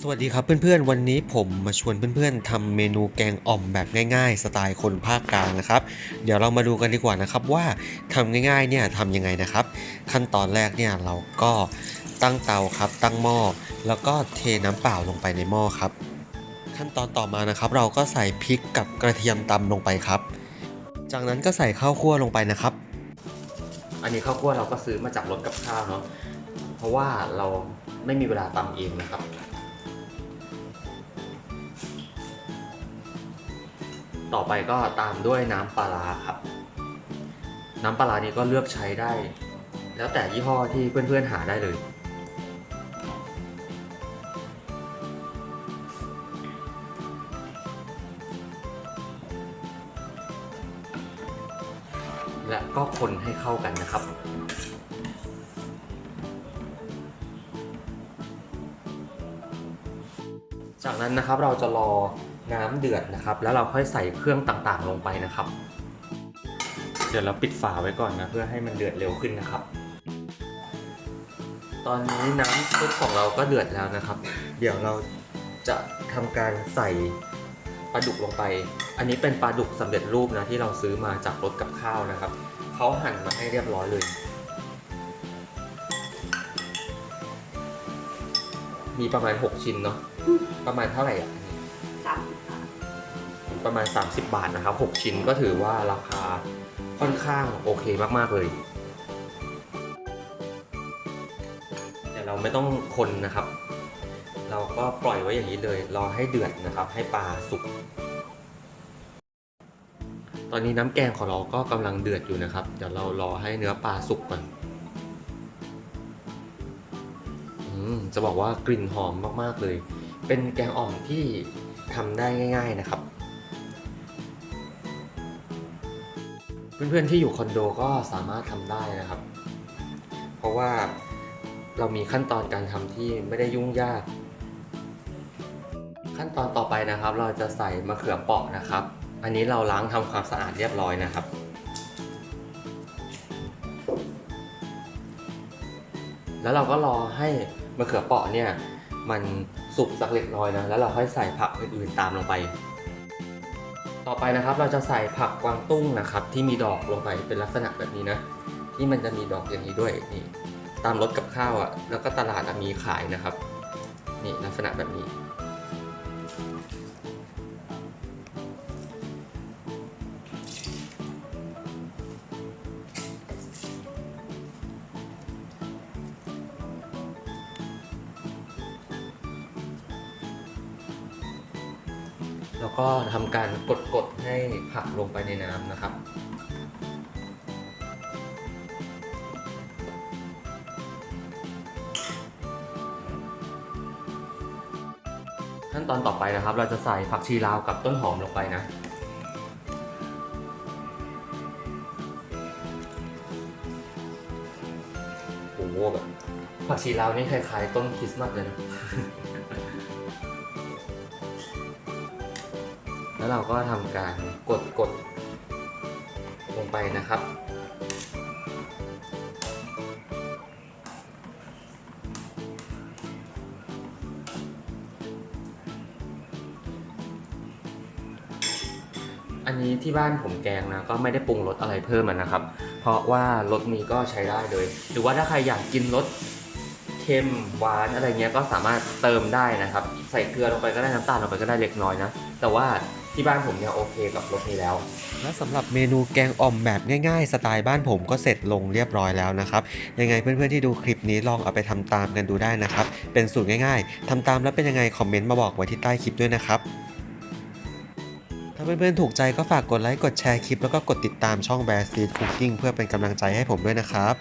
สวัสดีครับเพื่อนๆ วันนี้ผมมาชวนเพื่อนๆทำเมนูแกงอ่อมแบบง่าย ๆ สไตล์คนภาคกลางนะครับ เดี๋ยวเรามาดูกันดีกว่านะครับว่าทำง่ายๆเนี่ยทำยังไงนะครับ ขั้นตอนแรกเนี่ยเราก็ตั้งเตาครับ ตั้งหม้อแล้วก็เทน้ำเปล่าลงไปในหม้อครับ ขั้นตอนต่อมานะครับ เราก็ใส่พริกกับกระเทียมตำลงไปครับ จากนั้นก็ใส่ข้าวคั่วลงไปนะครับ อันนี้ข้าวคั่วเราก็ซื้อมาจากรถกับข้าวเนาะเพราะว่าเราไม่มีเวลาตำเองนะครับ ต่อไปก็ตามด้วยน้ำปลาร้าครับ น้ำปลาร้านี้ก็เลือกใช้ได้ แล้วแต่ยี่ห้อที่เพื่อนๆหาได้เลย และก็คนให้เข้ากันนะครับจากนั้นนะครับเราจะรอ น้ำเดือดนะครับ แล้วเราค่อยใส่เครื่องต่างๆ ลงไปนะครับ เดี๋ยวเราปิดฝาไว้ก่อนนะเพื่อให้มันเดือดเร็วขึ้นนะครับ ตอนนี้น้ำซุปของเราก็เดือดแล้วนะครับ เดี๋ยวเราจะทำการใส่ปลาดุกลงไป อันนี้เป็นปลาดุกสำเร็จรูปนะที่เราซื้อมาจากรถกับข้าวนะครับเขาหั่นมาให้เรียบร้อยเลย มีประมาณ 6 ชิ้นเนาะประมาณเท่าไหร่อะ ประมาณ 30 บาทนะครับ 6 ชิ้นก็ถือว่าราคาค่อนข้างโอเคมากๆเลยแต่เราไม่ต้องคนนะครับ เราก็ปล่อยไว้อย่างนี้เลย รอให้เดือดนะครับ ให้ปลาสุก ตอนนี้น้ำแกงของเราก็กำลังเดือดอยู่นะครับ เดี๋ยวเรารอให้เนื้อปลาสุกก่อนจะบอกว่ากลิ่นหอมมากๆเลย เป็นแกงอ่อมที่ทำได้ง่าย ๆนะครับ เพื่อนๆที่อยู่คอนโดก็สามารถทำได้นะครับ เพราะว่าเรามีขั้นตอนการทำที่ไม่ได้ยุ่งยาก ขั้นตอนต่อไปนะครับ เราจะใส่มะเขือเปราะนะครับ อันนี้เราล้างทำความสะอาดเรียบร้อยนะครับ แล้วเราก็รอให้มะเขือเปราะเนี่ยมันสุกสักเล็กน้อยนะแล้วเราค่อยใส่ผักอื่นๆตามลงไป ต่อไปนะครับเราจะใส่ผักกวางตุ้งนะครับ ที่มีดอกลงไปเป็นลักษณะแบบนี้นะ ที่มันจะมีดอกอย่างนี้ด้วยนี่ตามรถกับข้าวอะ่ะแล้วก็ตลาดมีขายนะครับ นี่ลักษณะแบบนี้ แล้วก็ทำการกดๆให้ผักลงไปในน้ำนะครับ ขั้นตอนต่อไปนะครับ เราจะใส่ผักชีลาวกับต้นหอมลงไปนะโอ้โหแบบผักชีลาวนี่คล้ายๆต้นคริสต์มาสเลยนะ แล้วเราก็ทำการกดกดลงไปนะครับ อันนี้ที่บ้านผมแกงนะก็ไม่ได้ปรุงรสอะไรเพิ่มนะครับ เพราะว่ารสนี้ก็ใช้ได้เลย หรือว่าถ้าใครอยากกินรสเค็มหวานอะไรเงี้ยก็สามารถเติมได้นะครับ ใส่เกลือลงไปก็ได้น้ำตาลลงไปก็ได้เล็กน้อยนะ แต่ว่า ที่บ้านผมเนี่ยโอเคกับรสนี้แล้ว และสำหรับเมนูแกงอ่อมแบบง่ายๆ สไตล์บ้านผมก็เสร็จลงเรียบร้อยแล้วนะครับ ยังไงเพื่อนๆที่ดูคลิปนี้ลองเอาไปทำตามกันดูได้นะครับ เป็นสูตรง่ายๆทำตามแล้วเป็นยังไงคอมเมนต์มาบอกไว้ที่ใต้คลิปด้วยนะครับถ้าเพื่อนๆถูกใจก็ฝากกดไลค์กดแชร์คลิปแล้วก็กดติดตามช่อง Bear Street Cooking เพื่อเป็นกำลังใจให้ผมด้วยนะครับ